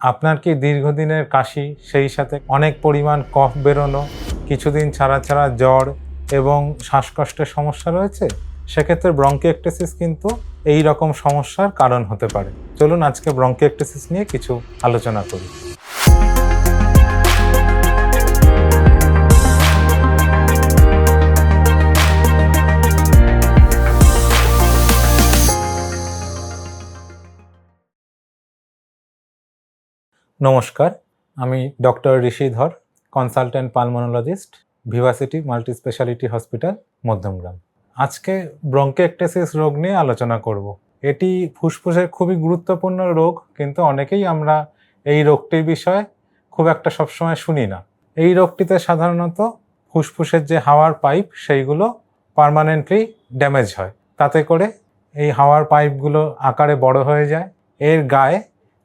আপনার কি দীর্ঘদিনের কাশি সেই সাথে অনেক পরিমাণ কফ বেরোনো, কিছুদিন ছাড়া ছাড়া জ্বর এবং শ্বাসকষ্টের সমস্যা রয়েছে? সেক্ষেত্রে ব্রঙ্কিয়েকটেসিস কিন্তু এই রকম সমস্যার কারণ হতে পারে। চলুন আজকে ব্রঙ্কিয়েকটেসিস নিয়ে কিছু আলোচনা করি। নমস্কার, আমি doctor Rishidhar, consultant pulmonologist, Vivacity multi speciality hospital, Madhyamgram. আজকে ব্রঙ্কেকটেসিস রোগ নিয়ে আলোচনা করব। এটি ফুসফুসের খুবই গুরুত্বপূর্ণ রোগ, কিন্তু অনেকেই আমরা এই রোগটির বিষয়ে খুব একটা সবসময় শুনি না। এই রোগটিতে সাধারণত ফুসফুসের যে হাওয়ার পাইপ, সেইগুলো পার্মানেন্টলি ড্যামেজ হয়। তাতে করে এই হাওয়ার পাইপগুলো আকারে বড় হয়ে যায়। এর গায়ে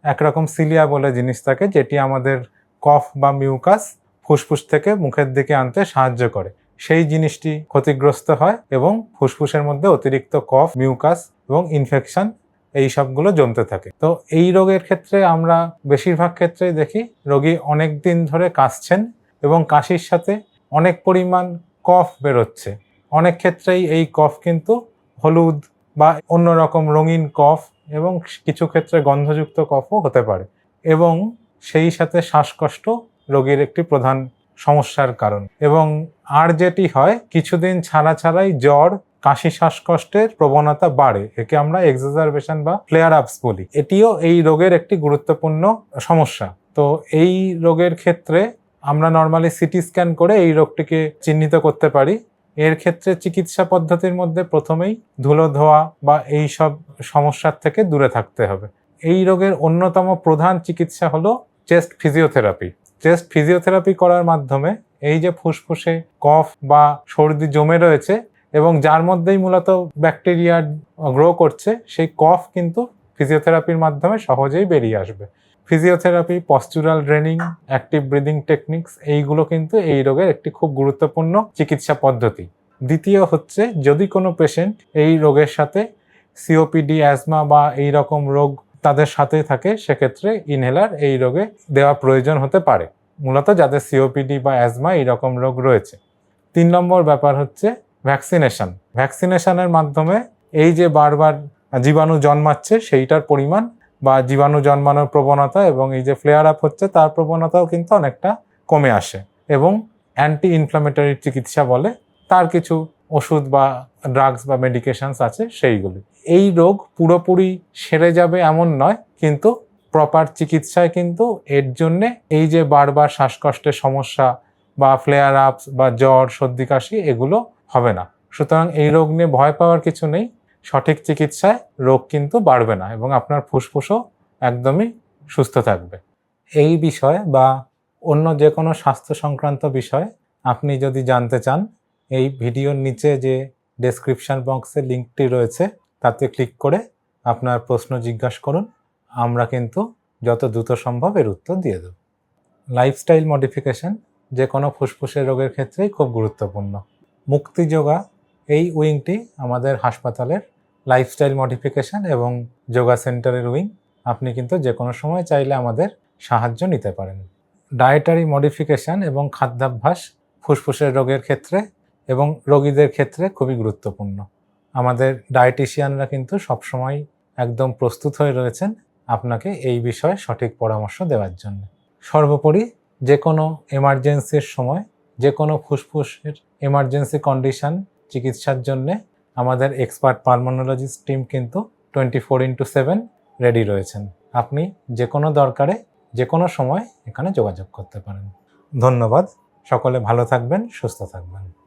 একরকম সিলিয়া বলে জিনিস থাকে, যেটি আমাদের কফ বা মিউকাস ফুসফুস থেকে মুখের দিকে আনতে সাহায্য করে। সেই জিনিসটি ক্ষতিগ্রস্ত হয় এবং ফুসফুসের মধ্যে অতিরিক্ত কফ, মিউকাস এবং ইনফেকশন এই সবগুলো জমতে থাকে। তো এই রোগের ক্ষেত্রে আমরা বেশিরভাগ ক্ষেত্রেই দেখি, রোগী অনেক দিন ধরে কাশছেন এবং কাশির সাথে অনেক পরিমাণ কফ বেরোচ্ছে। অনেক ক্ষেত্রেই এই কফ কিন্তু হলুদ বা অন্যরকম রঙিন কফ এবং কিছু ক্ষেত্রে গন্ধযুক্ত কফও হতে পারে এবং সেই সাথে শ্বাসকষ্ট রোগীর একটি প্রধান সমস্যার কারণ এবং আর যেটি হয়, কিছুদিন ছাড়া ছাড়াই জ্বর, কাশি শ্বাসকষ্টের প্রবণতা বাড়ে, একে আমরা এক্সাজারবেশন বা ফ্লেয়ার আপস বলি। এটিও এই রোগের একটি গুরুত্বপূর্ণ সমস্যা। তো এই রোগের ক্ষেত্রে আমরা নর্মালি সিটি স্ক্যান করে এই রোগটিকে চিহ্নিত করতে পারি। এর ক্ষেত্রে চিকিৎসা পদ্ধতির মধ্যে প্রথমেই ধুলো ধোয়া বা এই সব সমস্যার থেকে দূরে থাকতে হবে। এই রোগের অন্যতম প্রধান চিকিৎসা হলো চেস্ট ফিজিওথেরাপি। চেস্ট ফিজিওথেরাপি করার মাধ্যমে এই যে ফুসফুসে কফ বা সর্দি জমে রয়েছে এবং যার মধ্যেই মূলত ব্যাকটেরিয়া গ্রো করছে, সেই কফ কিন্তু ফিজিওথেরাপির মাধ্যমে সহজেই বেরিয়ে আসবে। Physiotherapy postural draining active breathing techniques এইগুলো কিন্তু এই রোগের একটি খুব গুরুত্বপূর্ণ চিকিৎসা পদ্ধতি। দ্বিতীয় হচ্ছে, যদি কোনো পেশেন্ট এই রোগের সাথে সিওপিডি অ্যাজমা বা এই রকম রোগ তাদের সাথে থাকে, সেক্ষেত্রে ইনহেলার এই রোগে দেওয়া প্রয়োজন হতে পারে। মূলত যাদের সিওপিডি বা অ্যাজমা এই রকম রোগ রয়েছে। তিন নম্বর ব্যাপার হচ্ছে ভ্যাকসিনেশন ভ্যাকসিনেশনের মাধ্যমে এই যে বারবার জীবাণু জন্মাচ্ছে, সেইটার পরিমাণ বা জীবাণু জন্মানোর প্রবণতা এবং এই যে ফ্লেয়ার আপ হচ্ছে, তার প্রবণতাও কিন্তু অনেকটা কমে আসে এবং অ্যান্টি ইনফ্লামেটরি চিকিৎসা বলে তার কিছু ওষুধ বা ড্রাগস বা মেডিকেশনস আছে সেইগুলি। এই রোগ পুরোপুরি সেরে যাবে এমন নয়, কিন্তু প্রপার চিকিৎসায় কিন্তু এর জন্যে এই যে বারবার শ্বাসকষ্টের সমস্যা বা ফ্লেয়ার আপস বা জ্বর, সর্দি, কাশি, এগুলো হবে না। সুতরাং এই রোগ নিয়ে ভয় পাওয়ার কিছু নেই। সঠিক চিকিৎসায় রোগ কিন্তু বাড়বে না এবং আপনার ফুসফুসও একদমই সুস্থ থাকবে। এই বিষয়ে বা অন্য যে কোনো স্বাস্থ্য সংক্রান্ত বিষয়ে আপনি যদি জানতে চান, এই ভিডিওর নিচে যে ডেসক্রিপশন বক্সে লিঙ্কটি রয়েছে, তাতে ক্লিক করে আপনার প্রশ্ন জিজ্ঞাসা করুন, আমরা কিন্তু যত দ্রুত সম্ভব এর উত্তর দিয়ে দেব। লাইফস্টাইল মডিফিকেশন যে কোনো ফুসফুসের রোগের ক্ষেত্রেই খুব গুরুত্বপূর্ণ। মুক্তিযোগা এই উইংটি আমাদের হাসপাতালের লাইফস্টাইল মডিফিকেশন এবং যোগা সেন্টারের উইং আপনি কিন্তু যে কোনো সময় চাইলে আমাদের সাহায্য নিতে পারেন। ডায়েটারি মডিফিকেশন এবং খাদ্যাভ্যাস ফুসফুসের রোগের ক্ষেত্রে এবং রোগীদের ক্ষেত্রে খুবই গুরুত্বপূর্ণ। আমাদের ডায়েটিশিয়ানরা কিন্তু সবসময় একদম প্রস্তুত হয়ে রয়েছেন আপনাকে এই বিষয়ে সঠিক পরামর্শ দেওয়ার জন্য। সর্বোপরি যে কোনো এমার্জেন্সির সময় যে কোনো ফুসফুসের এমার্জেন্সি কন্ডিশন চিকিৎসার জন্য আমাদের এক্সপার্ট পালমোনোলজিস্ট টিম কিন্তু twenty four into seven ready রয়েছেন। আপনি যে কোনো দরকারে, যে কোনো সময় এখানে যোগাযোগ করতে পারেন। ধন্যবাদ। সকলে ভালো থাকবেন, সুস্থ থাকবেন।